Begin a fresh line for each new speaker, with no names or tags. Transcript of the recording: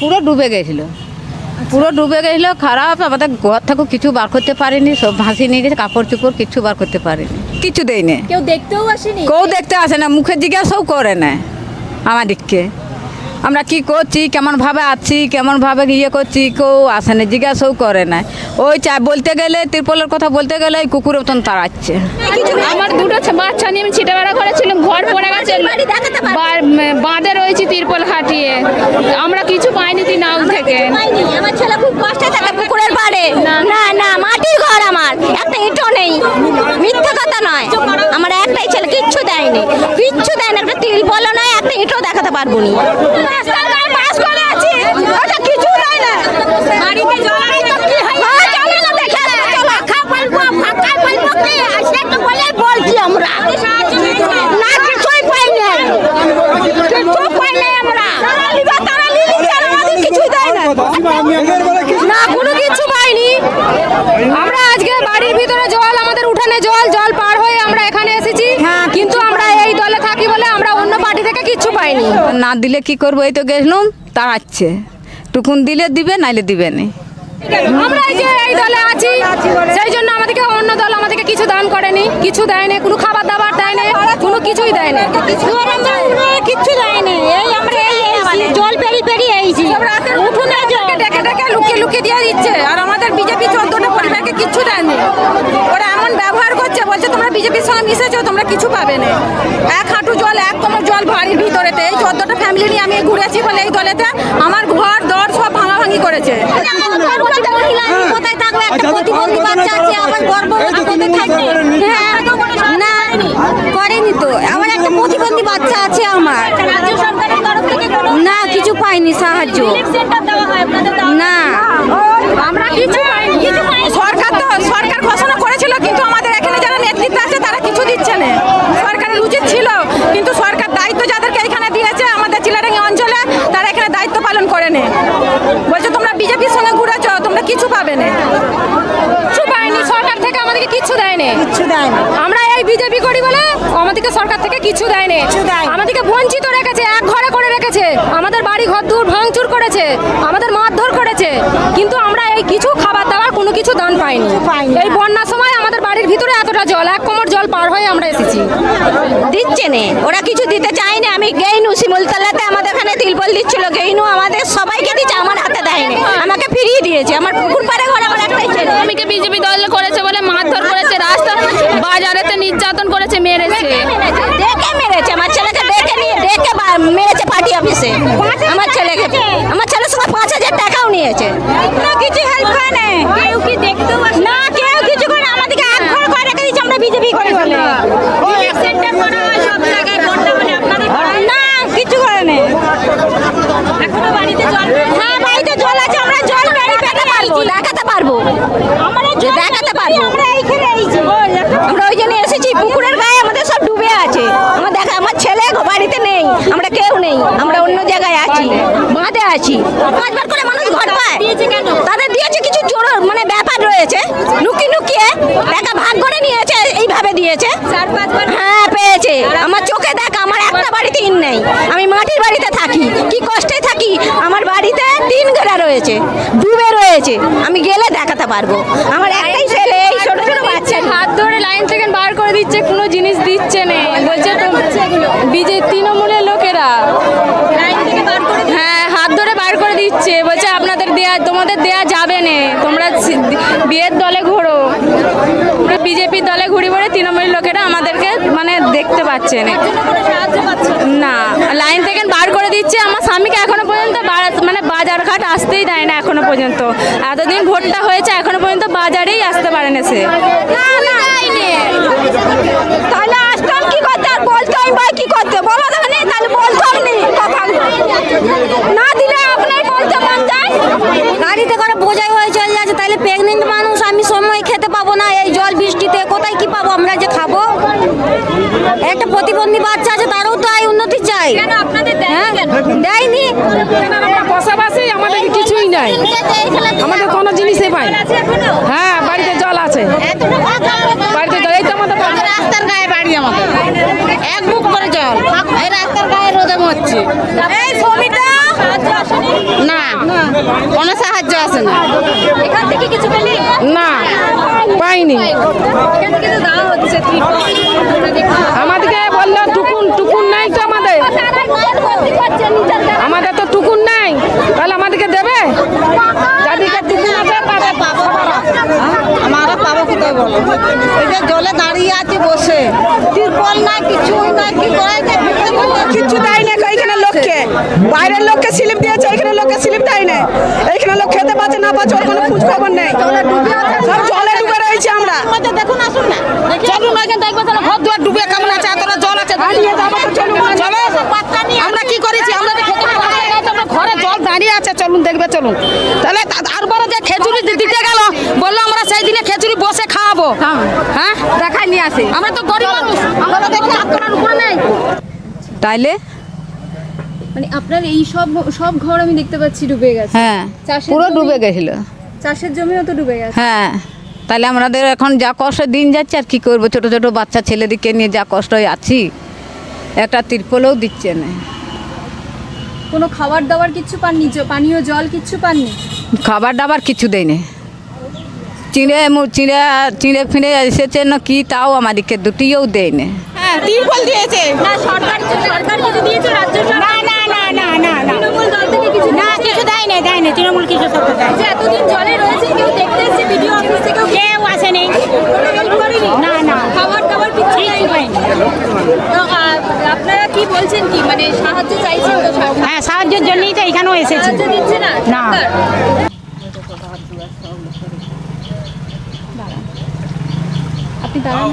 পুরো ডুবে গেছিল। পুরো ডুবে গেছিল খারাপ আমাদের ঘর থেকে কিছু বার করতে পারিনি সব ভাসিয়ে নিয়ে গেছে কাপড় চোপড় কিছু বার করতে পারিনি কিছু দেয়নি
কেউ দেখতেও আসেনি?
কেউ দেখতে আসে না মুখে জিজ্ঞাসাও করে না আমাদেরকে আমরা কি করছি কেমনভাবে আছি কেমনভাবে ইয়ে করছি কেউ আসে না জিজ্ঞাসাও করে না। ওই চা বলতে গেলে ত্রিপলের কথা বলতে গেলে ওই কুকুরের মতন তাড়াচ্ছে।
আমার দুটো বাচ্চা নিয়ে আমি ছিটে বেড়া করেছিলাম ঘর পড়ে গেছে বা- উম, বাঁধে রয়েছে তিরপল খাটিয়ে আমরা কিছু পাইনি তিন নাও থেকে
পাইনি আমার ছেলে খুব কষ্টে থাকে পুকুরের না না মাটির ঘর আমার। একটা ইটও নেই। মিথ্যা কথা নয়। আমার একটাই ছেলে কিচ্ছু দেয়নি। কিচ্ছু দেয়নি। একটা তিল বলো নয় একটা ইটও দেখাতে পারব নি রাস্তার গায়ে বাস করে আছি ওটা কিছু দেয় না বাড়িতে জল আছে তো কি হয় হ্যাঁ চলো না দেখে আসব চলো খা বলব ফাঁকা বলব কি আসে একটু বলে বলছি আমরা না কিছুই পাই নাই কিছু পাই নাই আমরা লিবা তারা লিলি ছাড়া আমাদের কিছুই দেয় না না কোনো কিছু পাইনি আমরা আজকে বাড়ির ভিতরে জল আমাদের উঠানে জল জল পার হয়ে আমরা এখানে এসেছি কিন্তু আমরা এই দলে থাকি বলে আমরা অন্য পার্টি থেকে কিচ্ছু পাইনি
না দিলে কি করব? এই তো গেছিলাম তাড়াচ্ছে। টুকুন দিলে দিবে নাইলে দিবে না।
আমরা এই যে এই দলে আছি সেই জন্য আমাদেরকে অন্য দল আমাদেরকে কিছু দান করেনি কিছু দেয়নি কোনো খাবার দাবার দেয়নি কোনো কিছুই দেয়নি। এই আমরা জল পেরি পেরি এইছি উঠুনে ডেকে ডেকে লুকিয়ে লুকিয়ে দিয়ে দিচ্ছে। আর আমাদের বিজেপি চোদ্দটা পরিবারকে কিচ্ছু দেয়নি ওরা এমন ব্যবহার করছে বলছে তোমরা বিজেপির সঙ্গে মিশেছো তোমরা কিছু পাবে না। এক হাঁটু জল এক কোমর জল বাড়ির ভিতরেতে। এই চোদ্দটা ফ্যামিলি নিয়ে আমি ঘুরেছি বলে এই দলেতে। আমার ঘর দর সব ভাঙাভাঙি করেছে। কোথায় থাকবে একটা প্রতিবন্ধী বাচ্চা আছে আমার গর্ব কোথায় থাকবে। হ্যাঁ, না করেনি তো। আমার একটা প্রতিবন্ধী বাচ্চা আছে আমার। না কিছু পাইনি সাহায্য। না আমরা কিছু পাইনি সরকার তো সরকার ঘোষণা করেছিল কিন্তু আমাদের এখানে যারা নেতৃত্ব আছে তারা কিছু দিচ্ছে না সরকারের উচিত ছিল কিন্তু সরকার দায়িত্ব যাদেরকে এখানে দিয়েছে আমাদের চিলাডাঙ্গি অঞ্চলে তারা এখানে দায়িত্ব পালন করে নে বলছে তোমরা বিজেপির সঙ্গে ঘুরেছ তোমরা কিছু পাবে না। কিছু পাইনি সরকার থেকে আমাদেরকে কিছু দেয়নি।
দেয়নি।
আমরা এই বিজেপি করি বলে আমাদেরকে সরকার থেকে কিছু দেয়নি।
কিছু।
আমাদেরকে বঞ্চিত রেখেছে এক ঘরে করে রেখেছে। আমাদের বাড়ি ঘর দূর ভাঙচুর করেছে আমাদের মারধর করেছে। কিন্তু আমরা এই কিছু খাবার দাবার কোনো কিছু দান পাইনি। এই বন্যার সময় আমাদের বাড়ির ভিতরে এতটা জল এক কোমর জল পার হয়ে আমরা এসেছি। দিচ্ছে না ওরা কিছু দিতে চায়নি। আমি গেইনু শিমুলতলাতে আমাদের এখানে তিলপল দিচ্ছিল। গেইনু আমাদের সবাইকে দিচ্ছে আমার হাতে দেয়নি আমাকে দিয়েছে আমার পুকুর পাড়ে ঘর আমার একটাই ছেলে।
স্বামীকে বিজেপি দল করেছে বলে মারধর করেছে রাস্তা বাজারেতে নির্যাতন করেছে মেরেছে।
ডেকে মেরেছে আমার ছেলেকে ডেকে নিয়ে ডেকে বা- মেরেছে পার্টি অফিসে। আমার ছেলেকে আমার ছেলের সঙ্গে পাঁচ হাজার টাকাও নিয়েছে। না কিছু হেল্প করে না। কেউ কি দেখতেও না কেউ কিছু করে না, আমাদেরকে এক ঘর করে রেখে দিচ্ছে আমরা বিজেপি করি বলে না কিছু করে না এখনও বাড়িতে জল হ্যাঁ বাড়িতে জল আছে আমরা জল বেড়ে পেতে পারব দেখাতে পারব আমরা দেখাতে পারব আমরা এইখানে এইছি আমরা ওই জন্য এসেছি পুকুরের গায়ে আমাদের সব ডুবে আছে আমার দেখা আমার ছেলে বাড়িতে নেই আমরা কেউ নেই আমরা অন্য জায়গায় আছি বাঁধে আছি। পাঁচবার করে মানুষ ঘর পায়। তাদের দিয়েছে কিছু চোর মানে ব্যাপার রয়েছে। লুকি লুকিয়ে টাকা ভাগ করে নিয়েছে এইভাবে দিয়েছে। হ্যাঁ পেয়েছে। আমার চোখে দেখ আমার একটা বাড়িতে ইন নেই। আমি মাটির বাড়িতে থাকি। কি কষ্টে থাকি? আমার বাড়িতে তিন ঘেরা রয়েছে ডুবে রয়েছে। আমি গেলে দেখাতে পারব। আমার একটাই ছেলে এই ছোট ছোট বাচ্চা।
হাত ধরে লাইন থেকে বার করে দিচ্ছে কোনো জিনিস দিচ্ছে না। বলছে তো বিজে তৃণমূলের লোকেরা হ্যাঁ হাত ধরে বার করে দিচ্ছে বলছে আপনাদের দেয়া, তোমাদের দেয়া যাবে না। তোমরা বিয়ের দলে ঘোরো। আমরা বিজেপির দলে ঘুরি বলে তৃণমূল লোকেরা আমাদেরকে মানে দেখতে পাচ্ছে না। না, লাইন থেকে বার করে দিচ্ছে। আমার স্বামীকে এখনও পর্যন্ত মানে বাজার ঘাট আসতেই দেয় না এখনও পর্যন্ত। এতদিন ভোটটা হয়েছে, এখনও পর্যন্ত বাজারেই আসতে পারে না সে
না না তাহলে আসতাম কি করতে আর বলতাম বা কি করতে বলো দেখে তাহলে বলতাম নি কথা না দিলে আপনার বলতে মন যায় গাড়িতে করে বোঝাই হয়ে চলে যাচ্ছে তাহলে প্রেগনেন্ট মানুষ আমি সময় খেতে পাবো না এই জল বৃষ্টিতে কোথায় কি পাবো আমরা যে খাব? একটা প্রতিবন্ধী বাচ্চা আছে তারও তো আয় উন্নতি চাই। হ্যাঁ? দেয়নি?
বসবাসী আমাদের কিছুই নাই। আমাদের কোনো জিনিসই পাই হ্যাঁ বাড়িতে জল আছে। বাড়িতে জল এই তো আমাদের
রাস্তার গায়ে বাড়ি আমাদের। এক বুক করে জল। এই রাস্তার গায়ে রোদে মরছে।
এই সমিতা!
না
না
এখান থেকে কিছু পেলি
না পাইনি। আমাদেরকে বলল টুকুন টুকুন নাই তো আমাদের। আমাদের তো টুকুন নাই। তাহলে আমাদেরকে দেবে? যাদেরকে টুকুন আছে তাদের
আমরা পাবো কোথায় বলো? এই যে জলে দাঁড়িয়ে আছি বসে। তিরপল না কিছু না কি করে
দেয় না লোককে? বাইরের লোককে স্লিপ দিয়েছে এখানে লোককে স্লিপ দেয় না এইখানে লোক খেতে পাচ্ছে না পাচ্ছে কোনো খোঁজ খবর নেই। সব জলে ডুবে রয়েছে আমরা।
দেখুন আসুন না। চলুন আগে দেখবে তাহলে ঘর দুয়ার ডুবে কেমন আছে এতটা জল আছে চলো। আমরা কি করেছি আমরা তো ঘরে জল দাঁড়িয়ে আছে চলুন দেখবে চলুন। তাহলে তা- তারপরে যে খেজুরি দি- দিতে গেল বলল আমরা সেই দিনে খেজুরি বসে খাওয়াবো। হ্যাঁ।
দেখাই নিয়ে আসে।
আমরা তো গরিব মানুষ। আমরা দেখি হাত করার নেই।
তাইলে
মানে আপনার এই সব সব ঘর আমি দেখতে পাচ্ছি ডুবে গেছে।
হ্যাঁ পুরো ডুবে গেছিল।
চাষের জমিও তো ডুবে গেছে।
হ্যাঁ তাহলে আমাদের এখন যা কষ্ট দিন যাচ্ছে আর কি করব? ছোট ছোট বাচ্চা ছেলেদিকে নিয়ে যা কষ্ট আছি। একটা তিরপলও দিচ্ছে না।
কোনো খাবার দাবার কিচ্ছু পাননি? পানীয় জল কিচ্ছু পাননি?
খাবার দাবার কিছু দেয়নি। চিড়ে মু- চিড়ে চিড়ে ফিড়ে এসেছে না কি তাও আমাদেরকে দুটিও দেয় না
হ্যাঁ তিরপল দিয়েছে।
না সরকার সরকার কিছু দিয়েছে রাজ্য
না না না। না না
তৃণমূল দল থেকে কিছু
না কিছু দেয় না দেয় না তৃণমূল কিছু দেয়
এতদিন জলে রয়েছে কেউ দেখতে এসেছে ভিডিও অফিস থেকেও
কেউ আসেনি। না, না।
খাবার দাবার কিছু তো, আপনারা কি বলছেন কি? মানে সাহায্য চাইছেন তো
হ্যাঁ সাহায্যের জন্যই তো এখানেও এসেছি।
সাহায্য দিচ্ছে না? আপনি দাঁড়ান